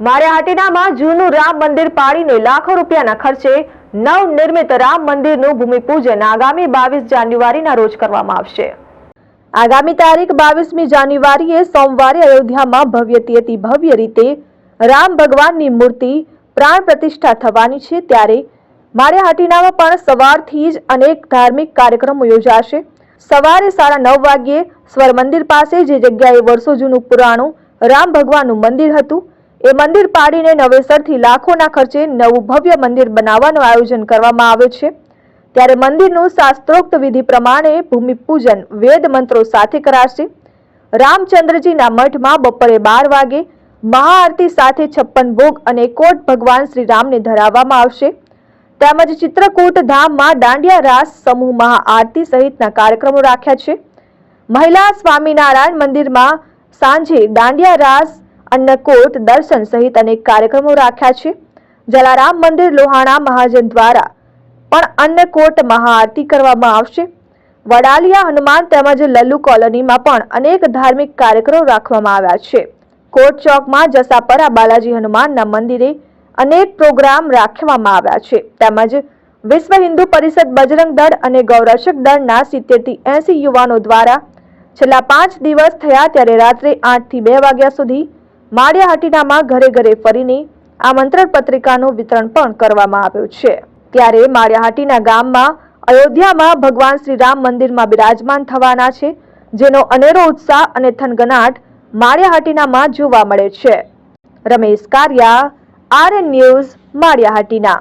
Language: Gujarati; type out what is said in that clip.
માળિયાહાટીનામાં જૂનું રામ મંદિર પાડીને લાખો રૂપિયાના ખર્ચે નવનિર્મિત રામ મંદિરનું ભૂમિપૂજન આગામી બાવીસ જાન્યુઆરીના રોજ કરવામાં આવશે. આગામી તારીખ બાવીસમી જાન્યુઆરીએ સોમવારે અયોધ્યામાં ભવ્યથી ભવ્ય રીતે રામ ભગવાનની મૂર્તિ પ્રાણ પ્રતિષ્ઠા થવાની છે ત્યારે માળિયાહાટીનામાં પણ સવારથી જ અનેક ધાર્મિક કાર્યક્રમો યોજાશે. સવારે સાડા નવ વાગ્યે સ્વર મંદિર પાસે, જે જગ્યાએ વર્ષો જૂનું પુરાણું રામ ભગવાનનું મંદિર હતું એ મંદિર પાડીને નવેસરથી લાખોના ખર્ચે નવું ભવ્ય મંદિર બનાવવાનું આયોજન કરવામાં આવે છે. ત્યારે મંદિરનું શાસ્ત્રોક્ત વિધિ પ્રમાણે ભૂમિપૂજન વેદ મંત્રો સાથે કરાશે. રામચંદ્રજીના મઠમાં બપોરે બાર વાગે મહાઆરતી સાથે છપ્પન ભોગ અને કોટ ભગવાન શ્રી રામને ધરાવવામાં આવશે. તેમજ ચિત્રકૂટ ધામમાં દાંડિયા રાસ, સમૂહ મહાઆરતી સહિતના કાર્યક્રમો રાખ્યા છે. મહિલા સ્વામિનારાયણ મંદિરમાં સાંજે દાંડિયા રાસ અન્નકોટ, દર્શન સહિત અનેક કાર્યક્રમો રાખ્યા છે. જલારામ મંદિર લોહાણા મહાજન દ્વારા પણ અન્નકોટ મહાઆરતી કરવામાં આવશે. વડાલિયા હનુમાન તેમજ લલ્લુ કોલોનીમાં પણ અનેક ધાર્મિક કાર્યક્રમો રાખવામાં આવ્યા છે. કોટ ચોકમાં જસાપરા બાલાજી હનુમાનના મંદિરે અનેક પ્રોગ્રામ રાખવામાં આવ્યા છે. તેમજ વિશ્વ હિન્દુ પરિષદ બજરંગ દળ અને ગૌરક્ષક દળના સિત્તેરથી એસી યુવાનો દ્વારા છેલ્લા પાંચ દિવસ થયા ત્યારે રાત્રે આઠથી બે વાગ્યા સુધી માળિયાહાટીનામાં ઘરે ઘરે ફરીને આમંત્રણ પત્રિકાનું વિતરણ પણ કરવામાં આવ્યું છે. ત્યારે માળિયાહાટીના ગામમાં અયોધ્યામાં ભગવાન શ્રી રામ મંદિરમાં બિરાજમાન થવાના છે, જેનો અનેરો ઉત્સાહ અને થનગનાટ માળિયાહાટીનામાં જોવા મળે છે. Ramesh Kariya, RN news, Maliyahatina.